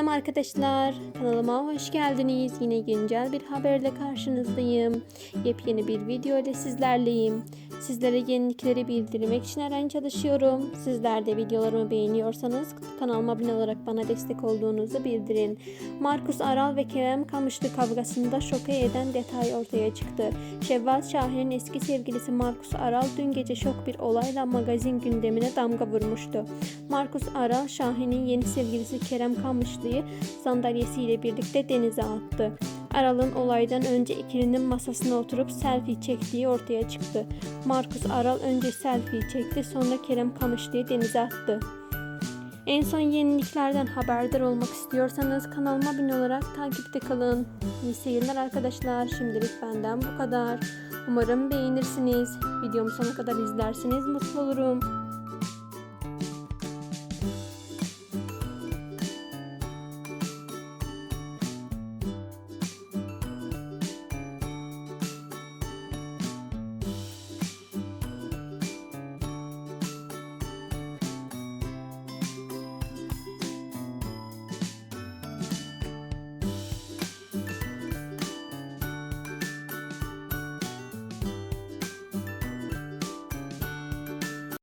Selam arkadaşlar. Kanalıma hoş geldiniz. Yine güncel bir haberle karşınızdayım. Yepyeni bir video ile sizlerleyim. Sizlere yenilikleri bildirmek için her an çalışıyorum. Sizler de videolarımı beğeniyorsanız kanalıma abone olarak bana destek olduğunuzu bildirin. Markus Aral ve Kerem Kamışlı kavgasında şoke eden detay ortaya çıktı. Şevval Şahin'in eski sevgilisi Markus Aral dün gece şok bir olayla magazin gündemine damga vurmuştu. Markus Aral Şahin'in yeni sevgilisi Kerem Kamışlı'yı sandalyesiyle birlikte denize attı. Aral'ın olaydan önce ikilinin masasına oturup selfie çektiği ortaya çıktı. Markus Aral önce selfie çekti sonra Kerem Kamışlı'yı denize attı. En son yeniliklerden haberdar olmak istiyorsanız kanalıma abone olarak takipte kalın. İyi seyirler arkadaşlar. Şimdilik benden bu kadar. Umarım beğenirsiniz. Videomu sonuna kadar izlerseniz mutlu olurum.